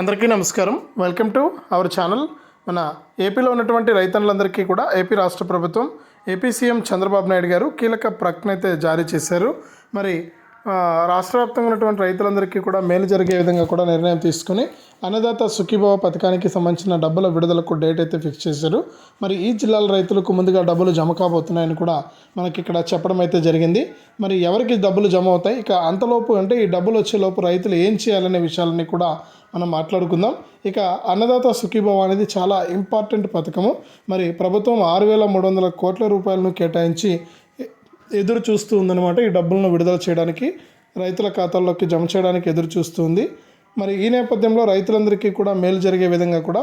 అందరికీ నమస్కారం. Welcome to our channel మన ఏపీలో ఉన్నటువంటి రైతన్నులందరికీ కూడా ఏపీ రాష్ట్ర ప్రభుత్వం ఏపీ సీఎం చంద్రబాబు నాయుడు గారు కీలక ప్రకటన అయితే జారీ చేశారు. మరి రాష్ట్ర వ్యాప్తంగా ఉన్నటువంటి రైతులందరికీ కూడా మేలు జరిగే విధంగా కూడా నిర్ణయం తీసుకుని అన్నదాత సుఖీభావ పథకానికి సంబంధించిన డబ్బుల విడుదలకు డేట్ అయితే ఫిక్స్ చేశారు. మరి ఈ జిల్లాల రైతులకు ముందుగా డబ్బులు జమ కాబోతున్నాయని కూడా మనకి ఇక్కడ చెప్పడం అయితే జరిగింది. మరి ఎవరికి డబ్బులు జమ అవుతాయి? ఇక అంతలోపు అంటే ఈ డబ్బులు వచ్చేలోపు రైతులు ఏం చేయాలనే విషయాలన్నీ కూడా మనం మాట్లాడుకుందాం. ఇక అన్నదాత సుఖీభవ అనేది చాలా ఇంపార్టెంట్ పథకము. మరి ప్రభుత్వం ఆరు వేల మూడు వందల కోట్ల రూపాయలను కేటాయించి ఎదురు చూస్తూ ఉందన్నమాట ఈ డబ్బులను విడుదల చేయడానికి రైతుల ఖాతాల్లోకి జమ చేయడానికి ఎదురు చూస్తుంది మరి ఈ నేపథ్యంలో రైతులందరికీ కూడా మేలు జరిగే విధంగా కూడా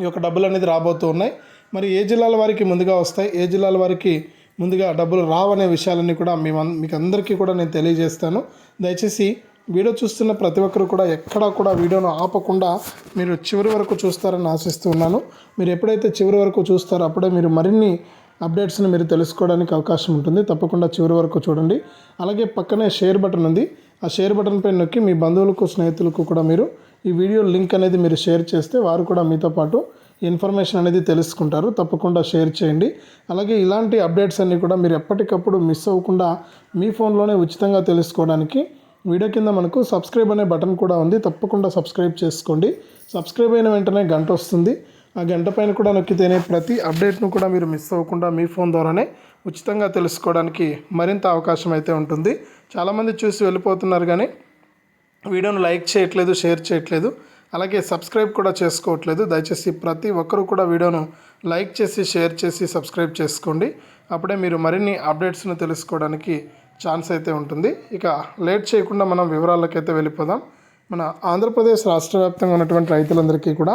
ఈ యొక్క డబ్బులు అనేది రాబోతూ ఉన్నాయి. మరి ఏ జిల్లాల వారికి ముందుగా వస్తాయి ఏ జిల్లాల వారికి ముందుగా డబ్బులు రావనే విషయాలన్నీ కూడా మీ మీకు అందరికీ కూడా నేను తెలియజేస్తాను. దయచేసి వీడియో చూస్తున్న ప్రతి ఒక్కరు కూడా ఎక్కడా కూడా వీడియోను ఆపకుండా మీరు చివరి వరకు చూస్తారని ఆశిస్తూ ఉన్నాను మీరు ఎప్పుడైతే చివరి వరకు చూస్తారో అప్పుడే మీరు మరిన్ని అప్డేట్స్ని మీరు తెలుసుకోవడానికి అవకాశం ఉంటుంది. తప్పకుండా చివరి వరకు చూడండి. అలాగే పక్కనే షేర్ బటన్ ఉంది. ఆ షేర్ బటన్ పైన నొక్కి మీ బంధువులకు స్నేహితులకు కూడా మీరు ఈ వీడియో లింక్ అనేది మీరు షేర్ చేస్తే వారు కూడా మీతో పాటు ఇన్ఫర్మేషన్ అనేది తెలుసుకుంటారు. తప్పకుండా షేర్ చేయండి. అలాగే ఇలాంటి అప్డేట్స్ అన్నీ కూడా మీరు ఎప్పటికప్పుడు మిస్ అవ్వకుండా మీ ఫోన్లోనే ఉచితంగా తెలుసుకోవడానికి వీడియో కింద మనకు సబ్స్క్రైబ్ అనే బటన్ కూడా ఉంది. తప్పకుండా సబ్స్క్రైబ్ చేసుకోండి. సబ్స్క్రైబ్ అయిన వెంటనే గంట వస్తుంది. ఆ గంట పైన కూడా నొక్కితేనే ప్రతి అప్డేట్ను కూడా మీరు మిస్ అవ్వకుండా మీ ఫోన్ ద్వారానే ఉచితంగా తెలుసుకోవడానికి మరింత అవకాశం అయితే ఉంటుంది. చాలామంది చూసి వెళ్ళిపోతున్నారు కానీ వీడియోను లైక్ చేయట్లేదు షేర్ చేయట్లేదు. అలాగే సబ్స్క్రైబ్ కూడా చేసుకోవట్లేదు. దయచేసి ప్రతి ఒక్కరూ కూడా వీడియోను లైక్ చేసి షేర్ చేసి సబ్స్క్రైబ్ చేసుకోండి. అప్పుడే మీరు మరిన్ని అప్డేట్స్ను తెలుసుకోవడానికి ఛాన్స్ అయితే ఉంటుంది. ఇక లేట్ చేయకుండా మనం వివరాలకైతే వెళ్ళిపోదాం. మన ఆంధ్రప్రదేశ్ రాష్ట్ర వ్యాప్తంగా ఉన్నటువంటి రైతులందరికీ కూడా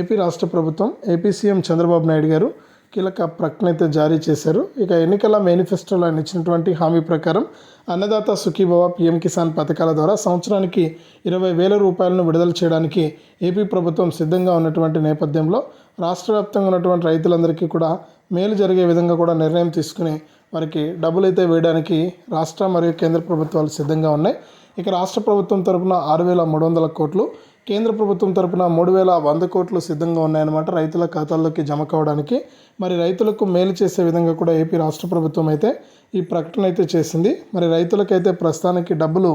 ఏపీ రాష్ట్ర ప్రభుత్వం ఏపీ సీఎం చంద్రబాబు నాయుడు గారు కీలక ప్రకటన అయితే జారీ చేశారు. ఇక ఎన్నికల మేనిఫెస్టోలో ఆయన ఇచ్చినటువంటి హామీ ప్రకారం అన్నదాత సుఖీభవ పీఎం కిసాన్ పథకాల ద్వారా సంవత్సరానికి ఇరవై వేల రూపాయలను విడుదల చేయడానికి ఏపీ ప్రభుత్వం సిద్ధంగా ఉన్నటువంటి నేపథ్యంలో రాష్ట్ర వ్యాప్తంగా ఉన్నటువంటి రైతులందరికీ కూడా మేలు జరిగే విధంగా కూడా నిర్ణయం తీసుకుని వారికి డబ్బులు అయితే వేయడానికి రాష్ట్ర మరియు కేంద్ర ప్రభుత్వాలు సిద్ధంగా ఉన్నాయి. ఇక రాష్ట్ర ప్రభుత్వం తరపున ఆరు వేల మూడు వందల కోట్లు కేంద్ర ప్రభుత్వం తరపున మూడు వేల వంద కోట్లు సిద్ధంగా ఉన్నాయన్నమాట రైతుల ఖాతాల్లోకి జమ కావడానికి. మరి రైతులకు మేలు చేసే విధంగా కూడా ఏపీ రాష్ట్ర ప్రభుత్వం అయితే ఈ ప్రకటన అయితే చేసింది. మరి రైతులకైతే ప్రస్తుతానికి డబ్బులు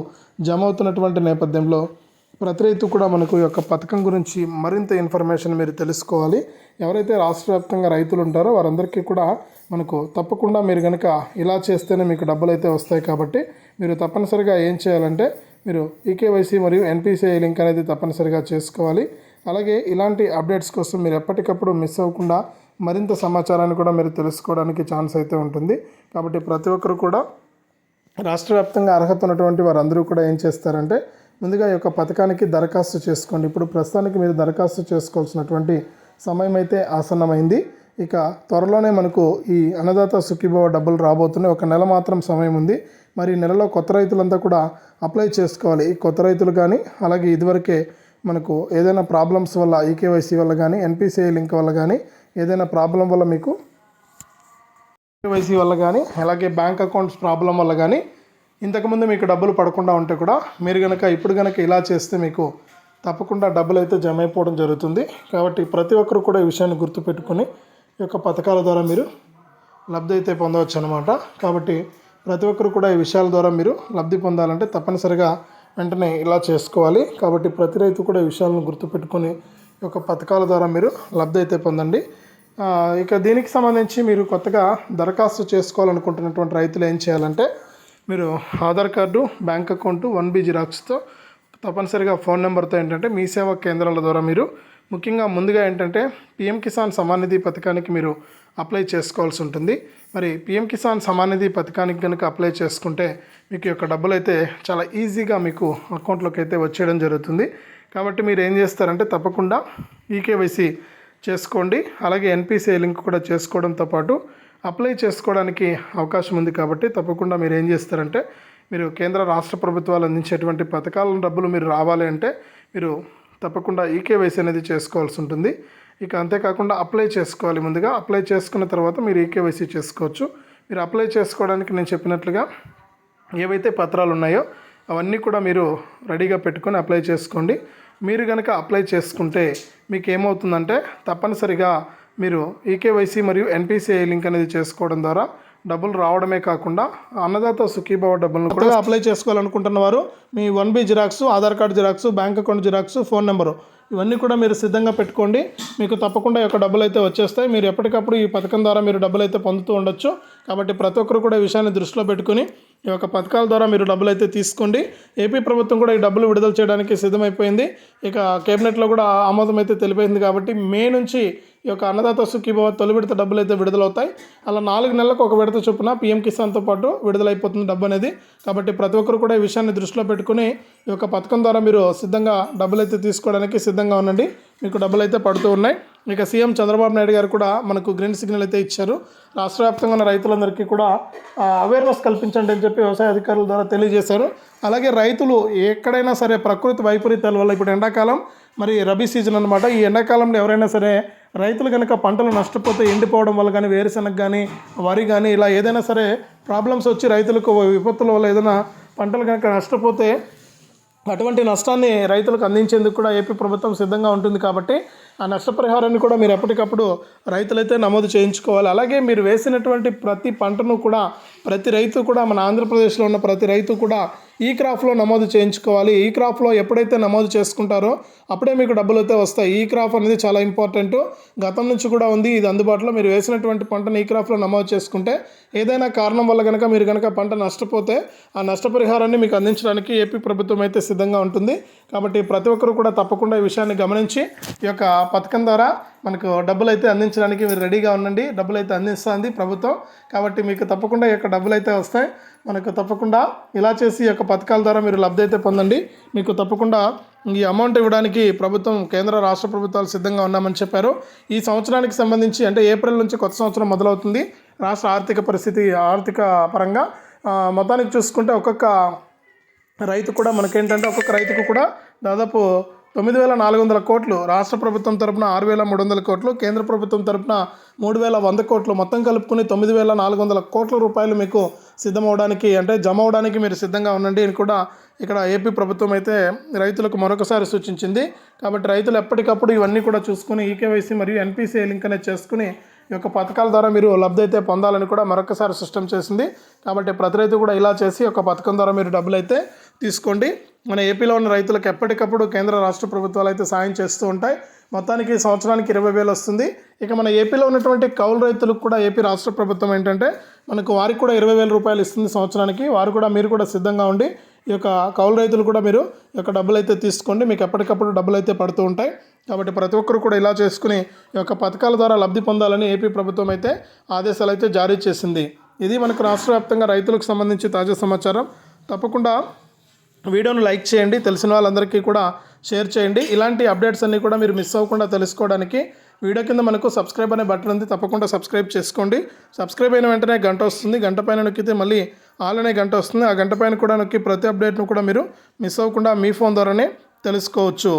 జమ అవుతున్నటువంటి నేపథ్యంలో ప్రతి రైతు కూడా మనకు ఈ యొక్క పథకం గురించి మరింత ఇన్ఫర్మేషన్ మీరు తెలుసుకోవాలి. ఎవరైతే రాష్ట్ర వ్యాప్తంగా రైతులు ఉంటారో వారందరికీ కూడా మనకు తప్పకుండా మీరు కనుక ఇలా చేస్తేనే మీకు డబ్బులు అయితే వస్తాయి కాబట్టి మీరు తప్పనిసరిగా ఏం చేయాలంటే మీరు ఈకేవైసీ మరియు ఎన్పిసిఐ లింక్ అనేది తప్పనిసరిగా చేసుకోవాలి. అలాగే ఇలాంటి అప్డేట్స్ కోసం మీరు ఎప్పటికప్పుడు మిస్ అవ్వకుండా మరింత సమాచారాన్ని కూడా మీరు తెలుసుకోవడానికి ఛాన్స్ అయితే ఉంటుంది. కాబట్టి ప్రతి ఒక్కరు కూడా రాష్ట్ర వ్యాప్తంగా అర్హత ఉన్నటువంటి వారందరూ కూడా ఏం చేస్తారంటే ముందుగా ఈ యొక్క పథకానికి దరఖాస్తు చేసుకోండి. ఇప్పుడు ప్రస్తుతానికి మీరు దరఖాస్తు చేసుకోవాల్సినటువంటి సమయం అయితే ఆసన్నమైంది. ఇక త్వరలోనే మనకు ఈ అన్నదాత సుఖీభవ డబ్బులు రాబోతున్నాయి. ఒక నెల మాత్రం సమయం ఉంది. మరి ఈ నెలలో కొత్త రైతులంతా కూడా అప్లై చేసుకోవాలి. ఈ కొత్త రైతులు కానీ అలాగే ఇదివరకే మనకు ఏదైనా ప్రాబ్లమ్స్ వల్ల ఈకేవైసీ వల్ల కానీ ఎన్పిసిఐ లింక్ వల్ల కానీ ఏదైనా ప్రాబ్లం వల్ల మీకు కేవైసీ వల్ల కానీ అలాగే బ్యాంక్ అకౌంట్స్ ప్రాబ్లం వల్ల కానీ ఇంతకుముందు మీకు డబ్బులు పడకుండా ఉంటే కూడా మీరు కనుక ఇప్పుడు కనుక ఇలా చేస్తే మీకు తప్పకుండా డబ్బులు అయితే జమ అయిపోవడం జరుగుతుంది. కాబట్టి ప్రతి ఒక్కరు కూడా ఈ విషయాన్ని గుర్తుపెట్టుకొని ఈ యొక్క పథకాల ద్వారా మీరు లబ్ధి అయితే పొందవచ్చు అనమాట కాబట్టి ప్రతి ఒక్కరు కూడా ఈ విషయాల ద్వారా మీరు లబ్ధి పొందాలంటే తప్పనిసరిగా వెంటనే ఇలా చేసుకోవాలి. కాబట్టి ప్రతి రైతు కూడా ఈ విషయాలను గుర్తుపెట్టుకొని ఈ యొక్క పథకాల ద్వారా మీరు లబ్ధి అయితే పొందండి. ఇక దీనికి సంబంధించి మీరు కొత్తగా దరఖాస్తు చేసుకోవాలనుకుంటున్నటువంటి రైతులు ఏం చేయాలంటే మీరు Aadhaar card bank account one B జిరాక్స్తో తప్పనిసరిగా ఫోన్ నెంబర్తో ఏంటంటే మీ సేవా కేంద్రాల ద్వారా మీరు ముఖ్యంగా ముందుగా ఏంటంటే పిఎం కిసాన్ సమాన్ నిధి పథకానికి మీరు అప్లై చేసుకోవాల్సి ఉంటుంది. మరి పిఎం కిసాన్ సమాన్ నిధి పథకానికి కనుక అప్లై చేసుకుంటే మీకు యొక్క డబ్బులు అయితే చాలా ఈజీగా మీకు అకౌంట్లోకి అయితే వచ్చేయడం జరుగుతుంది. కాబట్టి మీరు ఏం చేస్తారంటే తప్పకుండా ఈకేవైసీ చేసుకోండి. అలాగే ఎన్పిసిఐ లింక్ కూడా చేసుకోవడంతో పాటు అప్లై చేసుకోవడానికి అవకాశం ఉంది కాబట్టి తప్పకుండా మీరు ఏం చేస్తారంటే మీరు కేంద్ర రాష్ట్ర ప్రభుత్వాలు అందించేటువంటి పథకాల డబ్బులు మీరు రావాలి అంటే మీరు తప్పకుండా ఈకేవైసీ అనేది చేసుకోవాల్సి ఉంటుంది. ఇక అంతేకాకుండా అప్లై చేసుకోవాలి ముందుగా. అప్లై చేసుకున్న తర్వాత మీరు ఈకేవైసీ చేసుకోవచ్చు. మీరు అప్లై చేసుకోవడానికి నేను చెప్పినట్లుగా ఏవైతే పత్రాలు ఉన్నాయో అవన్నీ కూడా మీరు రెడీగా పెట్టుకొని అప్లై చేసుకోండి. మీరు కనుక అప్లై చేసుకుంటే మీకు ఏమవుతుందంటే తప్పనిసరిగా మీరు ఈకేవైసీ మరియు ఎన్పిసిఐ లింక్ అనేది చేసుకోవడం ద్వారా డబ్బులు రావడమే కాకుండా అన్నదాత సుఖీభావ డబ్బులను కూడా అప్లై చేసుకోవాలనుకుంటున్న వారు మీ one B xerox Aadhaar card xerox bank account xerox phone number ఇవన్నీ కూడా మీరు సిద్ధంగా పెట్టుకోండి. మీకు తప్పకుండా యొక్క డబ్బులు అయితే వచ్చేస్తాయి. మీరు ఎప్పటికప్పుడు ఈ పథకం ద్వారా మీరు డబ్బులు అయితే పొందుతూ ఉండొచ్చు. కాబట్టి ప్రతి ఒక్కరు కూడా ఈ విషయాన్ని దృష్టిలో పెట్టుకుని ఈ యొక్క పథకాల ద్వారా మీరు డబ్బులు అయితే తీసుకోండి. ఏపీ ప్రభుత్వం కూడా ఈ డబ్బులు విడుదల చేయడానికి సిద్ధమైపోయింది. ఇక కేబినెట్లో కూడా ఆమోదం అయితే తెలిపింది కాబట్టి మే నుంచి ఈ యొక్క అన్నదాత సుఖీభవ తొలి విడత డబ్బులు అయితే విడుదలవుతాయి. అలా నాలుగు నెలలకు ఒక విడత చొప్పున పీఎం కిసాన్తో పాటు విడుదలైపోతుంది డబ్బు అనేది. కాబట్టి ప్రతి ఒక్కరు కూడా ఈ విషయాన్ని దృష్టిలో పెట్టుకుని ఈ యొక్క పథకం ద్వారా మీరు సిద్ధంగా డబ్బులు అయితే తీసుకోవడానికి సిద్ధంగా ఉండండి. మీకు డబ్బులు అయితే పడుతూ ఉన్నాయి. ఇక సీఎం చంద్రబాబు నాయుడు గారు కూడా మనకు గ్రీన్ సిగ్నల్ అయితే ఇచ్చారు. రాష్ట్ర వ్యాప్తంగా ఉన్న రైతులందరికీ కూడా అవేర్నెస్ కల్పించండి అని చెప్పి వ్యవసాయ అధికారుల ద్వారా తెలియజేశారు. అలాగే రైతులు ఎక్కడైనా సరే ప్రకృతి వైపరీత్యాల వల్ల ఇప్పుడు ఎండాకాలం మరి రబీ సీజన్ అనమాట ఈ ఎండాకాలంలో ఎవరైనా సరే రైతులు కనుక పంటలు నష్టపోతే ఎండిపోవడం వల్ల కానీ వేరుశనగ కానీ వరి కానీ ఇలా ఏదైనా సరే ప్రాబ్లమ్స్ వచ్చి రైతులకు విపత్తుల వల్ల ఏదైనా పంటలు కనుక నష్టపోతే అటువంటి నష్టాన్ని రైతులకు అందించేందుకు కూడా ఏపీ ప్రభుత్వం సిద్ధంగా ఉంటుంది కాబట్టి ఆ నష్టపరిహారాన్ని కూడా మీరు ఎప్పటికప్పుడు రైతులైతే నమోదు చేయించుకోవాలి. అలాగే మీరు వేసినటువంటి ప్రతి పంటను కూడా ప్రతి రైతు కూడా మన ఆంధ్రప్రదేశ్లో ఉన్న ప్రతి రైతు కూడా ఈ క్రాఫ్లో నమోదు చేయించుకోవాలి. ఈ క్రాఫ్లో ఎప్పుడైతే నమోదు చేసుకుంటారో అప్పుడే మీకు డబ్బులు అయితే వస్తాయి. ఈ క్రాఫ్ అనేది చాలా ఇంపార్టెంట్. గతం నుంచి కూడా ఉంది. ఇది అందుబాటులో. మీరు వేసినటువంటి పంటను ఈ క్రాఫ్లో నమోదు చేసుకుంటే ఏదైనా కారణం వల్ల కనుక మీరు కనుక పంట నష్టపోతే ఆ నష్టపరిహారాన్ని మీకు అందించడానికి ఏపీ ప్రభుత్వం అయితే సిద్ధంగా ఉంటుంది. కాబట్టి ప్రతి ఒక్కరు కూడా తప్పకుండా ఈ విషయాన్ని గమనించి ఈ యొక్క పథకం ద్వారా మనకు డబ్బులు అయితే అందించడానికి మీరు రెడీగా ఉండండి. డబ్బులు అయితే అందిస్తుంది ప్రభుత్వం. కాబట్టి మీకు తప్పకుండా ఈ యొక్క డబ్బులు అయితే వస్తాయి. మనకు తప్పకుండా ఇలా చేసి ఈ యొక్క పథకాల ద్వారా మీరు లబ్ధి అయితే పొందండి. మీకు తప్పకుండా ఈ అమౌంట్ ఇవ్వడానికి ప్రభుత్వం కేంద్ర రాష్ట్ర ప్రభుత్వాలు సిద్ధంగా ఉన్నామని చెప్పారు. ఈ సంవత్సరానికి సంబంధించి అంటే ఏప్రిల్ నుంచి కొత్త సంవత్సరం మొదలవుతుంది. రాష్ట్ర ఆర్థిక పరిస్థితి ఆర్థిక పరంగా మొత్తానికి చూసుకుంటే ఒక్కొక్క రైతు కూడా మనకేంటంటే ఒక్కొక్క రైతుకు కూడా దాదాపు తొమ్మిది వేల నాలుగు వందల కోట్లు రాష్ట్ర ప్రభుత్వం తరపున ఆరు వేల మూడు వందల కోట్లు కేంద్ర ప్రభుత్వం తరపున మూడు వేల వంద కోట్లు మొత్తం కలుపుకుని తొమ్మిది వేల నాలుగు వందల కోట్ల రూపాయలు మీకు సిద్ధమవడానికి అంటే జమ అవడానికి మీరు సిద్ధంగా ఉండండి అని కూడా ఇక్కడ ఏపీ ప్రభుత్వం అయితే రైతులకు మరొకసారి సూచించింది. కాబట్టి రైతులు ఎప్పటికప్పుడు ఇవన్నీ కూడా చూసుకుని ఈకేవైసీ మరియు ఎన్పిసిఐ లింక్ అనేది చేసుకుని ఈ యొక్క పథకాల ద్వారా మీరు లబ్ధి అయితే పొందాలని కూడా మరొకసారి సిస్టమ్ చేసింది. కాబట్టి ప్రతి రైతు కూడా ఇలా చేసి ఒక పథకం ద్వారా మీరు డబ్బులు అయితే తీసుకోండి. మన ఏపీలో ఉన్న రైతులకు ఎప్పటికప్పుడు కేంద్ర రాష్ట్ర ప్రభుత్వాలు అయితే సాయం చేస్తూ ఉంటాయి. మొత్తానికి సంవత్సరానికి ఇరవై వేలు వస్తుంది. ఇక మన ఏపీలో ఉన్నటువంటి కౌలు రైతులకు కూడా ఏపీ రాష్ట్ర ప్రభుత్వం ఏంటంటే మనకు వారికి కూడా ఇరవై వేల రూపాయలు ఇస్తుంది సంవత్సరానికి. వారు కూడా మీరు కూడా సిద్ధంగా ఉండి ఈ యొక్క కౌలు రైతులు కూడా మీరు ఈ యొక్క డబ్బులు అయితే తీసుకోండి. మీకు ఎప్పటికప్పుడు డబ్బులు అయితే పడుతూ ఉంటాయి. కాబట్టి ప్రతి ఒక్కరు కూడా ఇలా చేసుకుని ఈ యొక్క పథకాల ద్వారా లబ్ధి పొందాలని ఏపీ ప్రభుత్వం అయితే ఆదేశాలు అయితే జారీ చేసింది. ఇది మనకు రాష్ట్ర వ్యాప్తంగా రైతులకు సంబంధించి తాజా సమాచారం. తప్పకుండా వీడియోను లైక్ చేయండి తెలిసిన వాళ్ళందరికీ కూడా షేర్ చేయండి. ఇలాంటి అప్డేట్స్ అన్నీ కూడా మీరు మిస్ అవ్వకుండా తెలుసుకోవడానికి వీడియో కింద మనకు సబ్స్క్రైబ్ అనే బటన్ ఉంది తప్పకుండా సబ్స్క్రైబ్ చేసుకోండి. సబ్స్క్రైబ్ అయిన వెంటనే గంట వస్తుంది గంట పైన నొక్కితే మళ్ళీ ఆల్ అనే గంట వస్తుంది. ఆ గంట పైన కూడా నొక్కి ప్రతి అప్డేట్ను కూడా మీరు మిస్ అవ్వకుండా మీ ఫోన్ ద్వారానే తెలుసుకోవచ్చు.